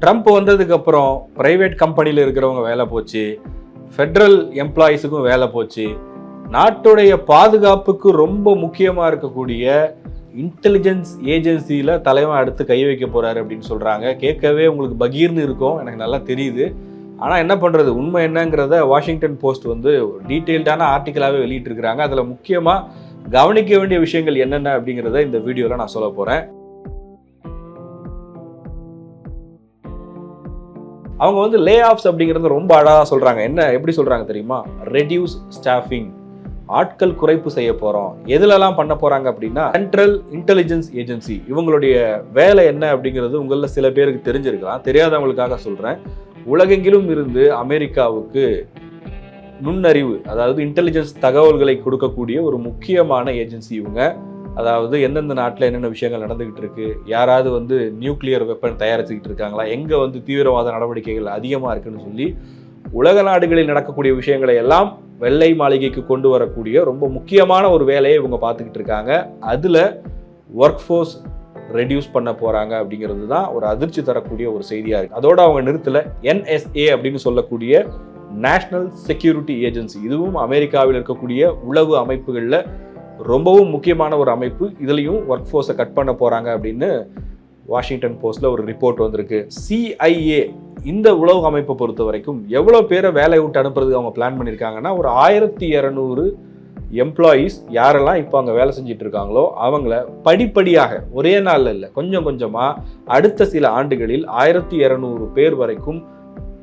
Trump வந்ததுக்கப்புறம் private கம்பெனியில் இருக்கிறவங்க வேலை போச்சு. ஃபெட்ரல் எம்ப்ளாயீஸுக்கும் வேலை போச்சு. நாட்டுடைய பாதுகாப்புக்கு ரொம்ப முக்கியமாக இருக்கக்கூடிய இன்டெலிஜென்ஸ் ஏஜென்சியில் தலைவன் அடுத்து கை வைக்க போறாரு அப்படின்னு சொல்கிறாங்க கேட்கவே உங்களுக்கு பகீர்னு இருக்கும். எனக்கு நல்லா தெரியுது. ஆனால் என்ன பண்ணுறது உண்மை என்னங்கிறத வாஷிங்டன் போஸ்ட் வந்து டீட்டெயில்டான ஆர்டிக்கலாகவே வெளியிட்டிருக்கிறாங்க. அதில் முக்கியமாக கவனிக்க வேண்டிய விஷயங்கள் என்னென்ன அப்படிங்கிறத இந்த வீடியோவில் நான் சொல்ல போகிறேன் அவங்க வந்து லே ஆஃப்ஸ் அப்படிங்கிறத ரொம்ப அழகாக சொல்கிறாங்க என்ன எப்படி சொல்கிறாங்க தெரியுமா? ரெடியூஸ் ஸ்டாஃபிங் ஆட்கள் குறைப்பு செய்ய போகிறோம் எதுலலாம் பண்ண போகிறாங்க அப்படின்னா சென்ட்ரல் இன்டெலிஜென்ஸ் ஏஜென்சி இவங்களுடைய வேலை என்ன அப்படிங்கிறது உங்களில் சில பேருக்கு தெரிஞ்சிருக்கலாம். தெரியாதவங்களுக்காக சொல்கிறேன் உலகெங்கிலும் இருந்து அமெரிக்காவுக்கு நுண்ணறிவு அதாவது இன்டெலிஜென்ஸ் தகவல்களை கொடுக்கக்கூடிய ஒரு முக்கியமான ஏஜென்சி இவங்க. அதாவது எந்தெந்த நாட்டில் என்னென்ன விஷயங்கள் நடந்துகிட்டு இருக்கு? யாராவது வந்து நியூக்ளியர் வெப்பன் தயாரிச்சுக்கிட்டு இருக்காங்களா? எங்கே வந்து தீவிரவாத நடவடிக்கைகள் அதிகமாக இருக்குன்னு சொல்லி உலக நாடுகளில் நடக்கக்கூடிய விஷயங்களை எல்லாம் வெள்ளை மாளிகைக்கு கொண்டு வரக்கூடிய ரொம்ப முக்கியமான ஒரு வேலையை இவங்க பார்த்துக்கிட்டு இருக்காங்க. அதில் ஒர்க் ஃபோர்ஸ் ரெடியூஸ் பண்ண போகிறாங்க அப்படிங்கிறது தான் ஒரு அதிர்ச்சி தரக்கூடிய ஒரு செய்தியாக இருக்குது அதோடு அவங்க நிறுத்தல என்எஸ்ஏ அப்படின்னு சொல்லக்கூடிய நேஷனல் செக்யூரிட்டி ஏஜென்சி இதுவும் அமெரிக்காவில் இருக்கக்கூடிய உளவு அமைப்புகளில் ரொம்பவும் முக்கியமான ஒரு அமைப்பு. இதுலேயும் ஒர்க் ஃபோர்ஸை கட் பண்ண போகிறாங்க அப்படின்னு வாஷிங்டன் போஸ்ட்டில் ஒரு ரிப்போர்ட் வந்திருக்கு. சிஐஏ இந்த உளவு அமைப்பை பொறுத்த வரைக்கும் எவ்வளோ பேரை வேலையை விட்டு அனுப்புறதுக்கு அவங்க பிளான் பண்ணியிருக்காங்கன்னா ஒரு ஆயிரத்தி இரநூறு எம்ப்ளாயீஸ் யாரெல்லாம் இப்போ அங்கே வேலை செஞ்சுட்டு இருக்காங்களோ அவங்கள படிப்படியாக ஒரே நாளில் இல்லை கொஞ்சம் கொஞ்சமாக அடுத்த சில ஆண்டுகளில் ஆயிரத்தி இரநூறு பேர் வரைக்கும்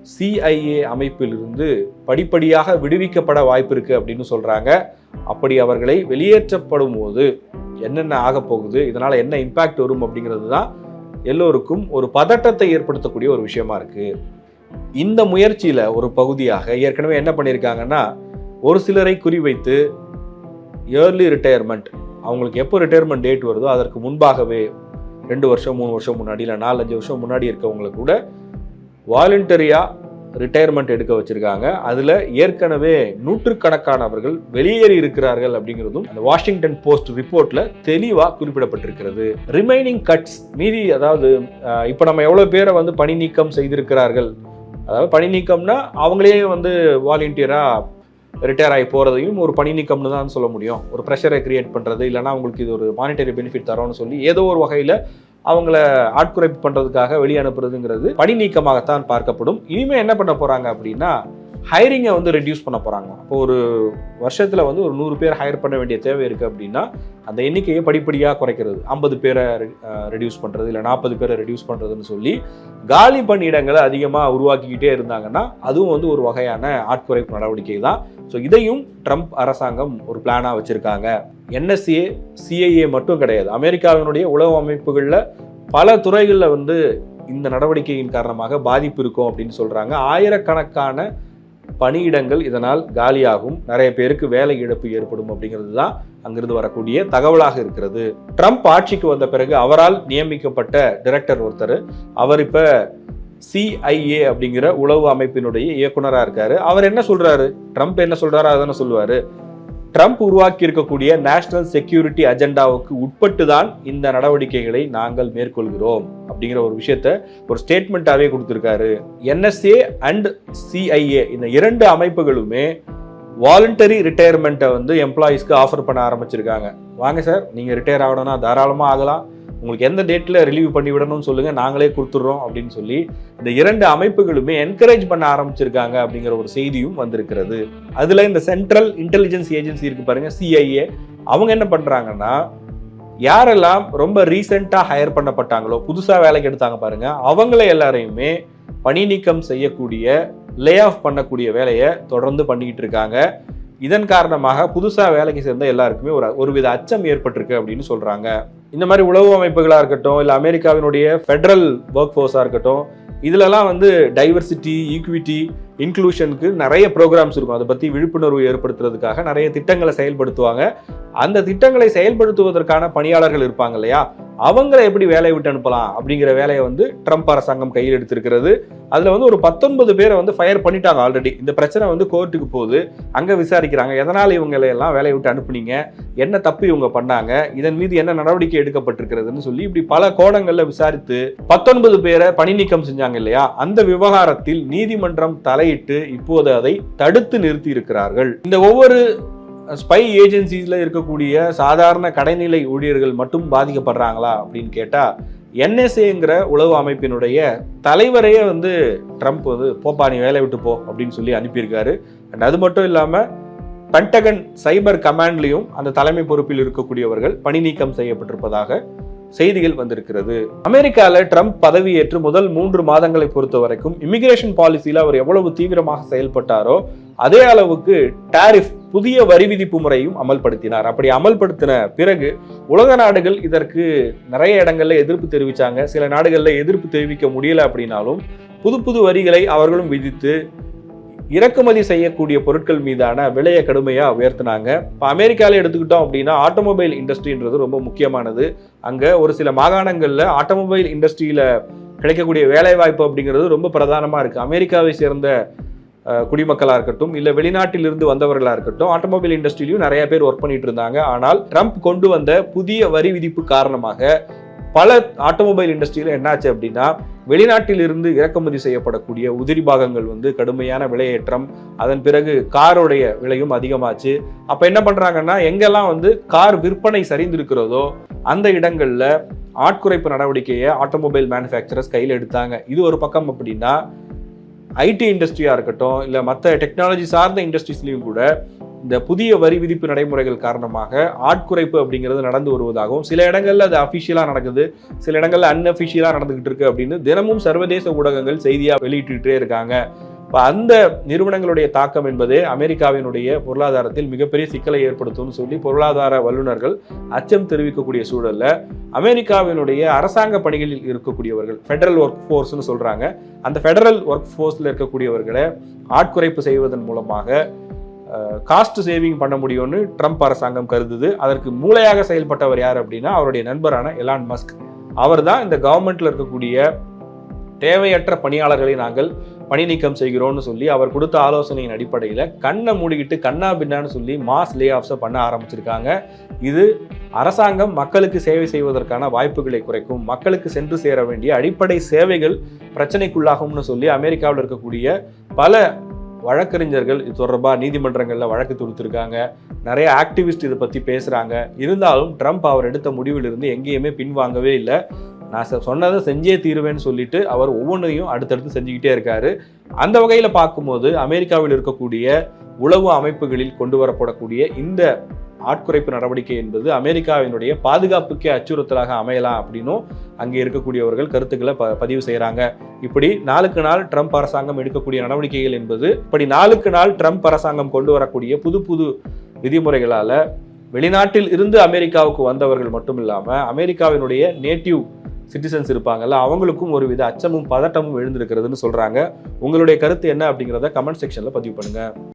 சிஐஏ அமைப்பிலிருந்து படிப்படியாக விடுவிக்கப்பட வாய்ப்பு இருக்குது அப்படின்னு சொல்கிறாங்க அப்படி அவர்களை வெளியேற்றப்படும் போது என்னென்ன ஆக போகுது இதனால் என்ன இம்பேக்ட் வரும் அப்படிங்கிறது தான் எல்லோருக்கும் ஒரு பதட்டத்தை ஏற்படுத்தக்கூடிய ஒரு விஷயமா இருக்கு. இந்த முயற்சியில ஒரு பகுதியாக ஏற்கனவே என்ன பண்ணியிருக்காங்கன்னா ஒரு சிலரை குறிவைத்து ஏர்லி ரிட்டையர்மெண்ட் அவங்களுக்கு எப்போ ரிட்டையர்மெண்ட் டேட் வருதோ அதற்கு முன்பாகவே ரெண்டு வருஷம் மூணு வருஷம் முன்னாடி இல்லை நாலஞ்சு வருஷம் முன்னாடி இருக்கவங்களுக்கு கூட வாலண்டரியாக ரிட்டையர்மெண்ட் எடுக்க வச்சுருக்காங்க. அதில் ஏற்கனவே நூற்றுக்கணக்கானவர்கள் வெளியேறி இருக்கிறார்கள் அப்படிங்கிறதும் அந்த வாஷிங்டன் போஸ்ட் ரிப்போர்ட்டில் தெளிவாக குறிப்பிடப்பட்டிருக்கிறது. ரிமைனிங் கட்ஸ் மீதி அதாவது இப்போ நம்ம எவ்வளோ பேரை வந்து பணி நீக்கம் செய்திருக்கிறார்கள்? அதாவது பணி நீக்கம்னா அவங்களே வந்து வாலண்டியராக ரிட்டையர் ஆகி போகிறதையும் ஒரு பணி நீக்கம்னு தான் சொல்ல முடியும். ஒரு ப்ரெஷரை கிரியேட் பண்ணுறது இல்லைனா அவங்களுக்கு இது ஒரு மானிட்டரி பெனிஃபிட் தரோம்னு சொல்லி ஏதோ ஒரு வகையில் அவங்கள ஆட்குறைப்பு பண்ணுறதுக்காக வெளியே அனுப்புறதுங்கிறது பணி நீக்கமாகத்தான் பார்க்கப்படும். இனிமேல் என்ன பண்ண போகிறாங்க அப்படின்னா ஹைரிங்கை வந்து ரெடியூஸ் பண்ண போகிறாங்க இப்போ ஒரு வருஷத்தில் வந்து ஒரு நூறு பேர் ஹையர் பண்ண வேண்டிய தேவை இருக்குது அப்படின்னா அந்த எண்ணிக்கையை படிப்படியாக குறைக்கிறது. ஐம்பது பேரை ரெடியூஸ் பண்ணுறது இல்லை நாற்பது பேரை ரெடியூஸ் பண்ணுறதுன்னு சொல்லி காலி பணியிடங்களை அதிகமாக உருவாக்கிக்கிட்டே இருந்தாங்கன்னா அதுவும் வந்து ஒரு வகையான ஆட்குறைப்பு நடவடிக்கை தான். ஸோ இதையும் ட்ரம்ப் அரசாங்கம் ஒரு பிளானாக வச்சுருக்காங்க. என்எஸ்ஏ சிஐஏ மட்டும் கிடையாது. அமெரிக்காவினுடைய உளவு அமைப்புகளில் பல துறைகளில் வந்து இந்த நடவடிக்கையின் காரணமாக பாதிப்பு இருக்கும் அப்படின்னு சொல்கிறாங்க ஆயிரக்கணக்கான பணியிடங்கள் இதனால் காலியாகும். நிறைய பேருக்கு வேலை இழப்பு ஏற்படும் அப்படிங்கிறது தான் அங்கிருந்து வரக்கூடிய தகவலாக இருக்கிறது. ட்ரம்ப் ஆட்சிக்கு வந்த பிறகு அவரால் நியமிக்கப்பட்ட டிரெக்டர் ஒருத்தர். அவர் இப்போ சிஐஏ அப்படிங்கிற உளவு அமைப்பினுடைய இயக்குனராக இருக்காரு. அவர் என்ன சொல்றாரு? ட்ரம்ப் என்ன சொல்றாரு அதான சொல்லுவாரு. ட்ரம்ப் உருவாக்கி இருக்கக்கூடிய நேஷனல் செக்யூரிட்டி அஜெண்டாவுக்கு உட்பட்டு தான் இந்த நடவடிக்கைகளை நாங்கள் மேற்கொள்கிறோம் அப்படிங்கிற ஒரு விஷயத்த ஒரு ஸ்டேட்மெண்ட்டாகவே கொடுத்துருக்காரு. என்எஸ்ஏ அண்ட் சிஐஏ இந்த இரண்டு அமைப்புகளுமே வாலண்டரி ரிட்டையர்மெண்ட்டை வந்து எம்ப்ளாயீஸ்க்கு ஆஃபர் பண்ண ஆரம்பிச்சிருக்காங்க. வாங்க சார் நீங்கள் ரிட்டையர் ஆகணும்னா தாராளமாக ஆகலாம். உங்களுக்கு எந்த டேட்டில் ரிலீவ் பண்ணி விடணும்னு சொல்லுங்கள் நாங்களே கொடுத்துட்றோம் அப்படின்னு சொல்லி இந்த இரண்டு அமைப்புகளுமே என்கரேஜ் பண்ண ஆரம்பிச்சிருக்காங்க அப்படிங்கிற ஒரு செய்தியும் வந்திருக்கிறது. அதில் இந்த சென்ட்ரல் இன்டெலிஜென்ஸ் ஏஜென்சி இருக்கு பாருங்கள் சிஐஏ அவங்க என்ன பண்ணுறாங்கன்னா யாரெல்லாம் ரொம்ப ரீசெண்டாக ஹையர் பண்ணப்பட்டாங்களோ புதுசாக வேலைக்கு எடுத்தாங்க பாருங்கள் அவங்கள எல்லாரையுமே பணி நீக்கம் செய்யக்கூடிய லே ஆஃப் பண்ணக்கூடிய வேலையை தொடர்ந்து பண்ணிக்கிட்டு இருக்காங்க. இதன் காரணமாக புதுசாக வேலைக்கு சேர்ந்த எல்லாருக்குமே ஒரு ஒருவித அச்சம் ஏற்பட்டிருக்கு அப்படின்னு சொல்கிறாங்க இந்த மாதிரி உளவு அமைப்புகளாக இருக்கட்டும் இல்லை அமெரிக்காவினுடைய ஃபெடரல் ஒர்க் ஃபோர்ஸாக இருக்கட்டும் இதுலலாம் வந்து டைவர்சிட்டி ஈக்விட்டி இன்க்ளூஷனுக்கு நிறைய ப்ரோக்ராம்ஸ் இருக்கும். அதை பற்றி விழிப்புணர்வு ஏற்படுத்துறதுக்காக நிறைய திட்டங்களை செயல்படுத்துவாங்க. அந்த திட்டங்களை செயல்படுத்துவதற்கான பணியாளர்கள் இருப்பாங்க இல்லையா? அவங்கள எப்படி வேலையை விட்டு அனுப்பலாம் அப்படிங்கிற வேலையை வந்து ட்ரம்ப் அரசாங்கம் கையில் எடுத்திருக்கிறது. அதில் வந்து ஒரு பத்தொன்பது பேரை வந்து ஃபயர் பண்ணிட்டாங்க ஆல்ரெடி இந்த பிரச்சனை வந்து கோர்ட்டுக்கு போகுது. அங்கே விசாரிக்கிறாங்க. எதனால் இவங்களை எல்லாம் வேலையை விட்டு அனுப்புனீங்க? என்ன தப்பு இவங்க பண்ணாங்க? இதன் மீது என்ன நடவடிக்கை எடுக்கப்பட்டிருக்கிறதுன்னு சொல்லி இப்படி பல கோடங்களில் விசாரித்து பத்தொன்பது பேரை பணி நீக்கம் செஞ்சாங்க இல்லையா? அந்த விவகாரத்தில் நீதிமன்றம் தலையிட்டு இப்போது அதை தடுத்து நிறுத்தி இருக்கிறார்கள் இந்த ஒவ்வொரு ஸ்பை ஏஜென்சிஸில் இருக்கக்கூடிய சாதாரண கடைநிலை ஊழியர்கள் மட்டும் பாதிக்கப்படுறாங்களா அப்படின்னு கேட்டால் என்எஸ்ஏங்கிற உளவு அமைப்பினுடைய தலைவரையே வந்து ட்ரம்ப் வந்து போப்பா நீ வேலை விட்டு போ அப்படின்னு சொல்லி அனுப்பியிருக்காரு. அண்ட் அது மட்டும் இல்லாமல் பென்டகன் சைபர் கமாண்ட்லையும் அந்த தலைமை பொறுப்பில் இருக்கக்கூடியவர்கள் பணி நீக்கம் செய்யப்பட்டிருப்பதாக செய்திகள் வந்திருக்கிறது. அமெரிக்காவில் ட்ரம்ப் பதவியேற்று முதல் மூன்று மாதங்களை பொறுத்த வரைக்கும் இமிகிரேஷன் பாலிசியில் அவர் எவ்வளவு தீவிரமாக செயல்பட்டாரோ அதே அளவுக்கு டாரிஃப் புதிய வரி விதிப்பு முறையும் அமல்படுத்தினார். அப்படி அமல்படுத்தின பிறகு உலக நாடுகள் இதற்கு நிறைய இடங்கள்ல எதிர்ப்பு தெரிவிச்சாங்க. சில நாடுகளில் எதிர்ப்பு தெரிவிக்க முடியல அப்படின்னாலும் புது புது வரிகளை அவர்களும் விதித்து இறக்குமதி செய்யக்கூடிய பொருட்கள் மீதான விலையை கடுமையாக உயர்த்தினாங்க. இப்போ அமெரிக்காவில் எடுத்துக்கிட்டோம் அப்படின்னா ஆட்டோமொபைல் இண்டஸ்ட்ரின்றது ரொம்ப முக்கியமானது. அங்கே ஒரு சில மாகாணங்களில் ஆட்டோமொபைல் இண்டஸ்ட்ரியில் கிடைக்கக்கூடிய வேலைவாய்ப்பு அப்படிங்கிறது ரொம்ப பிரதானமாக இருக்குது அமெரிக்காவை சேர்ந்த குடிமக்களாக இருக்கட்டும் இல்லை வெளிநாட்டில் இருந்து இருக்கட்டும் ஆட்டோமொபைல் இண்டஸ்ட்ரியிலையும் நிறைய பேர் ஒர்க் பண்ணிட்டு இருந்தாங்க. ஆனால் ட்ரம்ப் கொண்டு வந்த புதிய வரி விதிப்பு காரணமாக பல ஆட்டோமொபைல் இண்டஸ்ட்ரியில என்னாச்சு அப்படின்னா வெளிநாட்டில் இருந்து இறக்குமதி செய்யப்படக்கூடிய உதிரி பாகங்கள் வந்து கடுமையான விலையேற்றம் அதன் பிறகு காரோடைய விலையும் அதிகமாச்சு. அப்போ என்ன பண்ணுறாங்கன்னா எங்கெல்லாம் வந்து கார் விற்பனை சரிந்திருக்கிறதோ அந்த இடங்களில் ஆட்குறைப்பு நடவடிக்கையை ஆட்டோமொபைல் மேனுஃபேக்சரர்ஸ் கையில் எடுத்தாங்க. இது ஒரு பக்கம் அப்படின்னா ஐடி இண்டஸ்ட்ரியாக இருக்கட்டும் இல்லை மற்ற டெக்னாலஜி சார்ந்த இண்டஸ்ட்ரீஸ்லையும் கூட இந்த புதிய வரி விதிப்பு நடைமுறைகள் காரணமாக ஆட்குறைப்பு அப்படிங்கிறது நடந்து வருவதாகவும் சில இடங்களில் அது அஃபிஷியலாக நடக்குது சில இடங்களில் அன்அஃபிஷியலாக நடந்துகிட்டு இருக்கு அப்படின்னு தினமும் சர்வதேச ஊடகங்கள் செய்தியாக வெளியிட்டுகிட்டே இருக்காங்க. இப்போ அந்த நிறுவனங்களுடைய தாக்கம் என்பது அமெரிக்காவினுடைய பொருளாதாரத்தில் மிகப்பெரிய சிக்கலை ஏற்படுத்தும்னு சொல்லி பொருளாதார வல்லுநர்கள் அச்சம் தெரிவிக்கக்கூடிய சூழல்ல அமெரிக்காவினுடைய அரசாங்க பணிகளில் இருக்கக்கூடியவர்கள் ஃபெடரல் ஒர்க் ஃபோர்ஸ்னு சொல்கிறாங்க அந்த ஃபெடரல் ஒர்க் ஃபோர்ஸில் இருக்கக்கூடியவர்களை ஆட்குறைப்பு செய்வதன் மூலமாக காஸ்ட் சேவிங் பண்ண முடியும்னு ட்ரம்ப் அரசாங்கம் கருதுது. அதற்கு மூளையாக செயல்பட்டவர் யார் அப்படின்னா அவருடைய நண்பரான எலான் மஸ்க் அவர் தான் இந்த கவர்மெண்ட்ல இருக்கக்கூடிய தேவையற்ற பணியாளர்களை நாங்கள் பணி நீக்கம் செய்கிறோம்னு சொல்லி அவர் கொடுத்த ஆலோசனையின் அடிப்படையில் கண்ணை மூடிக்கிட்டு கண்ணா பின்னான்னு சொல்லி மாஸ் லே ஆஃப்ஸை பண்ண ஆரம்பிச்சிருக்காங்க. இது அரசாங்கம் மக்களுக்கு சேவை செய்வதற்கான வாய்ப்புகளை குறைக்கும். மக்களுக்கு சென்று சேர வேண்டிய அடிப்படை சேவைகள் பிரச்சனைக்குள்ளாகும்னு சொல்லி அமெரிக்காவில் இருக்கக்கூடிய பல வழக்கறிஞர்கள் இது தொடர்பாக நீதிமன்றங்களில் வழக்கு தொடுத்திருக்காங்க. நிறைய ஆக்டிவிஸ்ட் இதை பற்றி பேசுகிறாங்க இருந்தாலும் ட்ரம்ப் அவர் எடுத்த முடிவிலிருந்து எங்கேயுமே பின்வாங்கவே இல்லை. நான் சொன்னதை செஞ்சே தீருவேன்னு சொல்லிட்டு அவர் ஒவ்வொன்றையும் அடுத்தடுத்து செஞ்சுக்கிட்டே இருக்காரு. அந்த வகையில் பார்க்கும்போது அமெரிக்காவில் இருக்கக்கூடிய உளவு அமைப்புகளில் கொண்டு வரப்படக்கூடிய இந்த ஆட்குறைப்பு நடவடிக்கை என்பது அமெரிக்காவினுடைய பாதுகாப்புக்கே அச்சுறுத்தலாக அமையலாம் அப்படின்னும் அங்கே இருக்கக்கூடியவர்கள் கருத்துக்களை ப பதிவு செய்கிறாங்க இப்படி நாளுக்கு நாள் ட்ரம்ப் அரசாங்கம் எடுக்கக்கூடிய நடவடிக்கைகள் என்பது இப்படி நாளுக்கு நாள் ட்ரம்ப் அரசாங்கம் கொண்டு வரக்கூடிய புது புது விதிமுறைகளால் வெளிநாட்டில் இருந்து அமெரிக்காவுக்கு வந்தவர்கள் மட்டும் இல்லாமல் அமெரிக்காவினுடைய நேட்டிவ் சிட்டிசன்ஸ் இருப்பாங்கல்ல அவங்களுக்கும் ஒரு வித அச்சமும் பதட்டமும் எழுந்திருக்கிறதுன்னு சொல்கிறாங்க உங்களுடைய கருத்து என்ன அப்படிங்கிறத கமெண்ட் செக்ஷனில் பதிவு பண்ணுங்கள்